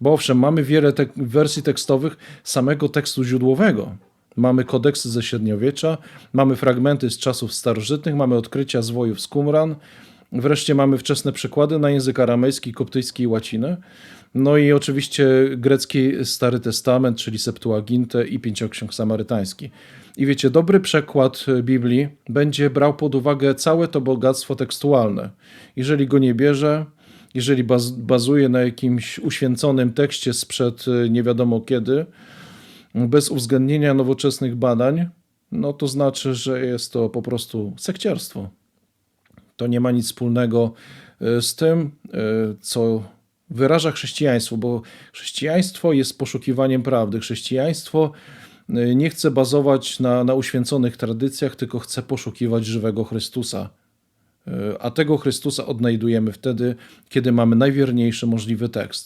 Bo owszem, mamy wiele tek- wersji tekstowych samego tekstu źródłowego. Mamy kodeksy ze średniowiecza, mamy fragmenty z czasów starożytnych, mamy odkrycia zwojów z Qumran, wreszcie mamy wczesne przekłady na język aramejski, koptyjski i łacinę. No i oczywiście grecki Stary Testament, czyli Septuagintę i Pięcioksiąg Samarytański. I wiecie, dobry przekład Biblii będzie brał pod uwagę całe to bogactwo tekstualne. Jeżeli go nie bierze, jeżeli baz, bazuje na jakimś uświęconym tekście sprzed y, nie wiadomo kiedy, bez uwzględnienia nowoczesnych badań, no to znaczy, że jest to po prostu sekciarstwo. To nie ma nic wspólnego y, z tym, y, co wyraża chrześcijaństwo, bo chrześcijaństwo jest poszukiwaniem prawdy. Chrześcijaństwo nie chce bazować na, na uświęconych tradycjach, tylko chce poszukiwać żywego Chrystusa. A tego Chrystusa odnajdujemy wtedy, kiedy mamy najwierniejszy możliwy tekst.